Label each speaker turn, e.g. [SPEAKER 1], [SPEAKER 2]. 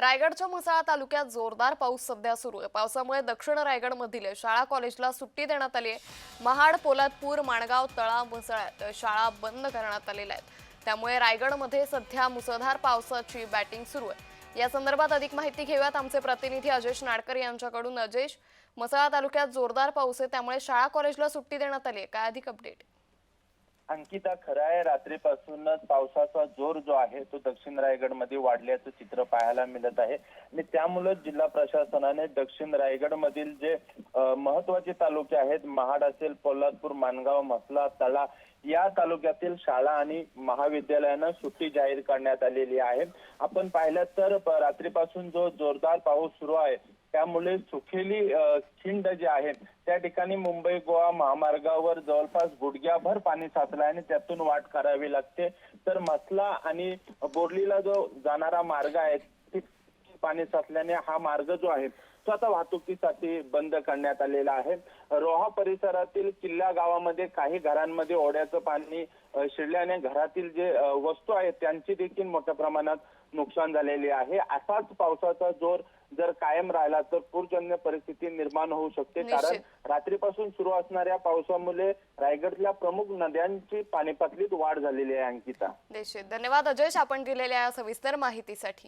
[SPEAKER 1] रायगडच्या म्हसाळा तालुक्यात जोरदार पाऊस सध्या सुरू आहे. पावसामुळे दक्षिण रायगडमधील शाळा कॉलेजला सुट्टी देण्यात आली आहे. महाड पोलादपूर माणगाव तळा म्हसाळ्यात शाळा बंद करण्यात आलेल्या आहेत. त्यामुळे रायगडमध्ये सध्या मुसळधार पावसाची बॅटिंग सुरू आहे. या संदर्भात अधिक माहिती घेऊयात आमचे प्रतिनिधी अजेश नाडकर यांच्याकडून. अजेश म्हसाळा तालुक्यात जोरदार पाऊस आहे. त्यामुळे शाळा कॉलेजला सुट्टी देण्यात आली आहे. काय अधिक अपडेट?
[SPEAKER 2] अंकिता खरं आहे रात्रीपासूनच पावसाचा जोर जो आहे तो दक्षिण रायगडमध्ये वाढल्याचं चित्र पाहायला मिळत आहे. आणि त्यामुळेच जिल्हा प्रशासनाने दक्षिण रायगड मधील जे महत्त्वाचे तालुके आहेत महाड असेल पोलादपूर मानगाव म्हसला तळा या तालुक्यातील शाळा आणि महाविद्यालयांना सुट्टी जाहीर करण्यात आलेली आहे. आपण पाहिलं तर रात्रीपासून जो जोरदार पाऊस सुरू आहे त्यामुळे सुखेली खिंड जे आहे त्या ठिकाणी मुंबई गोवा महामार्गावर जवळपास गुडघ्याभर पाणी साचलं आहे आणि त्यातून वाट करावी लागते. तर मसला आणि बोर्लीला जो जाणारा मार्ग आहे पाणी साचल्याने हा मार्ग जो आहे तो आता वाहतुकीसाठी बंद करण्यात आलेला आहे. रोहा परिसरातील किल्ला गावामध्ये काही घरांमध्ये ओढ्याचं पाणी शिरल्याने घरातील जे वस्तू आहेत त्यांची देखील मोठ्या प्रमाणात नुकसान झालेले आहे. असाच पावसाचा जोर जर कायम राहिला तर पूरजन्य परिस्थिती निर्माण होऊ शकते. कारण. रात्रीपासून सुरू असणाऱ्या पावसामुळे रायगडच्या प्रमुख नद्यांची पाणी पातळीत वाढ झालेली आहे अंकिता.
[SPEAKER 1] धन्यवाद अजेश आपण दिलेल्या सविस्तर माहितीसाठी.